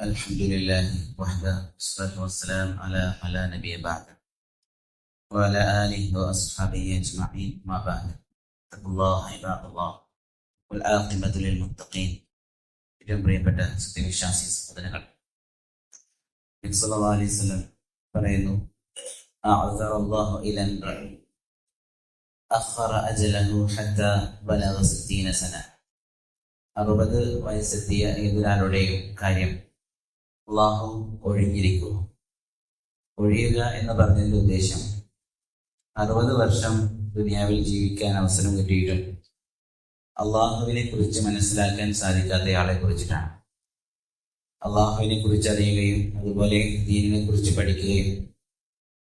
الحمد لله وحده والصلاة والسلام على على نبي بعد وعلى آله وأصحابه أجمعين ما بعد اتقوا الله عباد الله والعاقبة للمتقين ഏറ്റവും പ്രിയപ്പെട്ട സത്യവിശ്വാസി സഹോദരങ്ങൾ നബി സല്ലല്ലാഹു അലൈഹി വസല്ലം പറയുന്നു أعذر الله إلى امرئ أخر أجله حتى بلغ ستين سنة അറുപത് വയസ്സെത്തിയ ഏതൊരാളുടെയും കാര്യം അള്ളാഹു ഒഴിഞ്ഞിരിക്കുന്നു ഒഴിയുക എന്ന് പറഞ്ഞതിന്റെ ഉദ്ദേശം അറുപത് വർഷം ദുനിയാവിൽ ജീവിക്കാൻ അവസരം കിട്ടിയിട്ടും അള്ളാഹുവിനെ കുറിച്ച് മനസ്സിലാക്കാൻ സാധിക്കാത്ത ആളെ കുറിച്ചിട്ടാണ്. അള്ളാഹുവിനെ കുറിച്ച് അറിയുകയും അതുപോലെ ദീനിനെ കുറിച്ച് പഠിക്കുകയും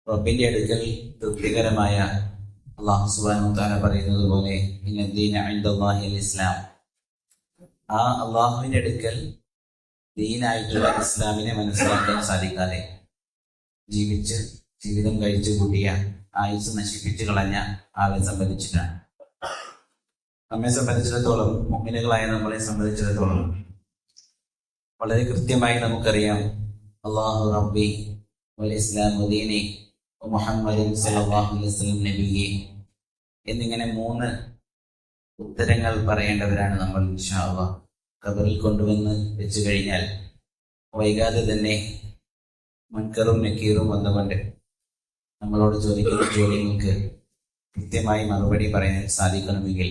റബ്ബിന്റെ അടുക്കൽ തൃപ്തികരമായ അള്ളാഹു സുബാനു താല പറയുന്നത് പോലെ ഇസ്ലാം. ആ അള്ളാഹുവിന്റെ അടുക്കൽ ദീനായിട്ടുള്ള ഇസ്ലാമിനെ മനസ്സിലാക്കാൻ സാധിക്കാതെ ജീവിച്ച് ജീവിതം കഴിച്ചു കൂട്ടിയ ആയുസ് നശിപ്പിച്ചു കളഞ്ഞ ആളെ സംബന്ധിച്ചിട്ടാണ്. നമ്മെ സംബന്ധിച്ചിടത്തോളം മുമ്മിനുകളായ നമ്മളെ സംബന്ധിച്ചിടത്തോളം വളരെ കൃത്യമായി നമുക്കറിയാം. അള്ളാഹു റബ്ബി ഇസ്ലാം മുഹമ്മദ് നബിയെ എന്നിങ്ങനെ മൂന്ന് ഉത്തരങ്ങൾ പറയേണ്ടവരാണ് നമ്മൾ ഇൻഷാ അള്ളാഹ്. കബറിൽ കൊണ്ടുവന്ന് വെച്ചു കഴിഞ്ഞാൽ വൈകാതെ തന്നെ മുൻകറും നക്കീറും വന്നുകൊണ്ട് നമ്മളോട് ചോദിക്കുന്ന ചോദ്യങ്ങൾക്ക് കൃത്യമായി മറുപടി പറയാൻ സാധിക്കണമെങ്കിൽ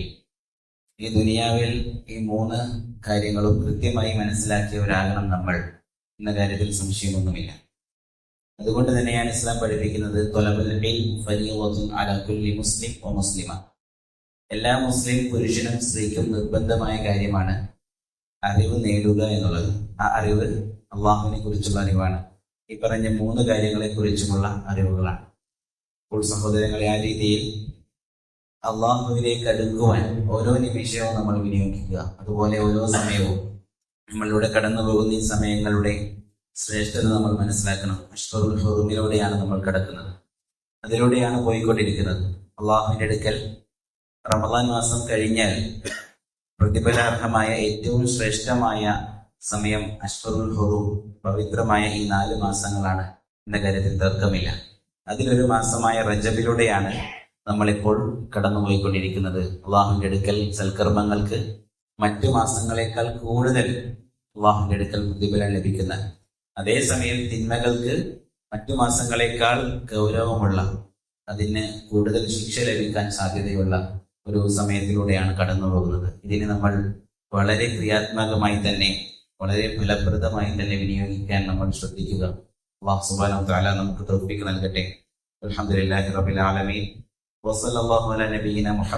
ഈ ദുനിയാവിൽ ഈ മൂന്ന് കാര്യങ്ങളും കൃത്യമായി മനസ്സിലാക്കിയവരാകണം നമ്മൾ എന്ന കാര്യത്തിൽ സംശയമൊന്നുമില്ല. അതുകൊണ്ട് തന്നെയാണ് ഇസ്ലാം പഠിപ്പിക്കുന്നത് മുസ്ലിം മുസ്ലിമ. എല്ലാ മുസ്ലിം പുരുഷനും സ്ത്രീക്കും നിർബന്ധമായ കാര്യമാണ് അറിവ് നേടുക എന്നുള്ളത് ആ അറിവ് അള്ളാഹുവിനെ കുറിച്ചുള്ള അറിവാണ്. ഈ പറഞ്ഞ മൂന്ന് കാര്യങ്ങളെ കുറിച്ചുമുള്ള അറിവുകളാണ്. അപ്പോൾ സഹോദരങ്ങളെ ആ രീതിയിൽ അള്ളാഹുവിലേക്ക് അടുക്കുവാൻ ഓരോ നിമിഷവും നമ്മൾ വിനിയോഗിക്കുക. അതുപോലെ ഓരോ സമയവും നമ്മളിലൂടെ കടന്നു പോകുന്ന ഈ സമയങ്ങളുടെ ശ്രേഷ്ഠത നമ്മൾ മനസ്സിലാക്കണം. അഷ്ഫറുൽ ഹുറുമിലൂടെയാണ് നമ്മൾ കടക്കുന്നത്. അതിലൂടെയാണ് പോയിക്കൊണ്ടിരിക്കുന്നത്. അള്ളാഹുവിന്റെ അടുക്കൽ റമദാൻ മാസം കഴിഞ്ഞാൽ പ്രതിഫലാർഹമായ ഏറ്റവും ശ്രേഷ്ഠമായ സമയം അശ്വറുൽ ഹുറു പവിത്രമായ ഈ നാല് മാസങ്ങളാണ് എന്ന കാര്യത്തിൽ തർക്കമില്ല. അതിലൊരു മാസമായ റജബിലൂടെയാണ് നമ്മളിപ്പോൾ കടന്നുപോയിക്കൊണ്ടിരിക്കുന്നത്. അള്ളാഹുവിന്റെ അടുക്കൽ സൽക്കർമ്മങ്ങൾക്ക് മറ്റു മാസങ്ങളെക്കാൾ കൂടുതൽ അള്ളാഹുവിന്റെ അടുക്കൽ പ്രതിഫലം ലഭിക്കുന്ന അതേസമയം തിന്മകൾക്ക് മറ്റു മാസങ്ങളെക്കാൾ ഗൗരവമുള്ള അതിന് കൂടുതൽ ശിക്ഷ ലഭിക്കാൻ സാധ്യതയുള്ള ഒരു സമയത്തിലൂടെയാണ് കടന്നു പോകുന്നത് ഇതിനെ നമ്മൾ വളരെ ക്രിയാത്മകമായി തന്നെ വളരെ ഫലപ്രദമായി തന്നെ വിനിയോഗിക്കാൻ നമ്മൾ ശ്രദ്ധിക്കുക. അള്ളാഹു നമുക്ക് തോൽപ്പിക്ക് നൽകട്ടെ. അലഹമുല്ലാഹി റബിൽ ആലമീൻ. വസല്ലാഹു അല നബീന മുഹമ്മദ്